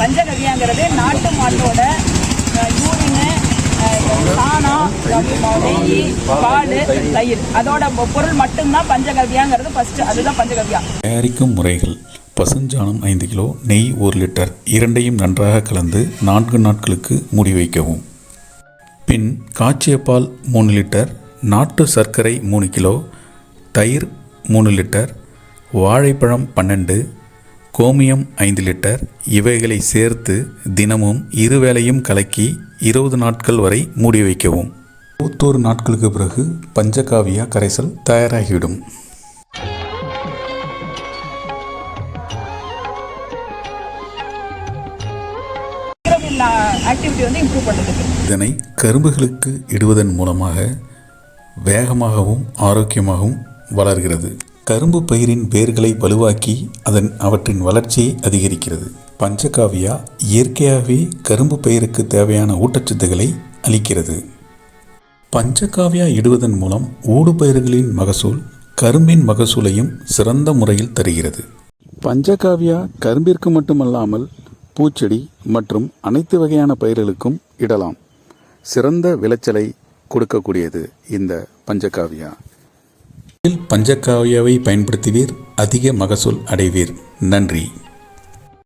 பஞ்சகவியாங்கிறது நாட்டு மாட்டோட சாணம் நெய் பால் தயிர். அதோட பொருள் மட்டும்தான் அதுதான் தயாரிக்கும் முறைகள். பசுஞ்சாணம் ஐந்து கிலோ நெய் ஒரு லிட்டர். இரண்டையும் நன்றாக கலந்து நான்கு நாட்களுக்கு மூடி வைக்கவும். பின் காய்ச்சிய பால் மூணு லிட்டர் நாட்டு சர்க்கரை மூணு கிலோ தயிர் மூணு லிட்டர் வாழைப்பழம் பன்னெண்டு கோமியம் ஐந்து லிட்டர். இவைகளை சேர்த்து தினமும் இருவேளையும் கலக்கி இருபது நாட்கள் வரை மூடி வைக்கவும். இருபத்தோரு நாட்களுக்கு பிறகு பஞ்சகாவியா கரைசல் தயாராகிவிடும். இதனை கரும்புகளுக்கு இடுவதன் மூலமாக வேகமாகவும் ஆரோக்கியமாகவும் வளர்கிறது. கரும்பு பயிரின் வேர்களை வலுவாக்கி அதன் அவற்றின் வளர்ச்சியை அதிகரிக்கிறது. பஞ்சகாவியா இயற்கையாகவே கரும்பு பயிருக்கு தேவையான ஊட்டச்சத்துக்களை அளிக்கிறது. பஞ்சகாவியா இடுவதன் மூலம் ஊடுபயிர்களின் மகசூல் கரும்பின் மகசூலையும் சிறந்த முறையில் தருகிறது. பஞ்சகாவியா கரும்பிற்கு மட்டுமல்லாமல் பூச்செடி மற்றும் அனைத்து வகையான பயிர்களுக்கும் இடலாம். சிறந்த விளைச்சலை கொடுக்கக்கூடியது இந்த பஞ்சகாவியா. பஞ்சகாவியாவை பயன்படுத்துவீர் அதிக மகசூல் அடைவீர். நன்றி.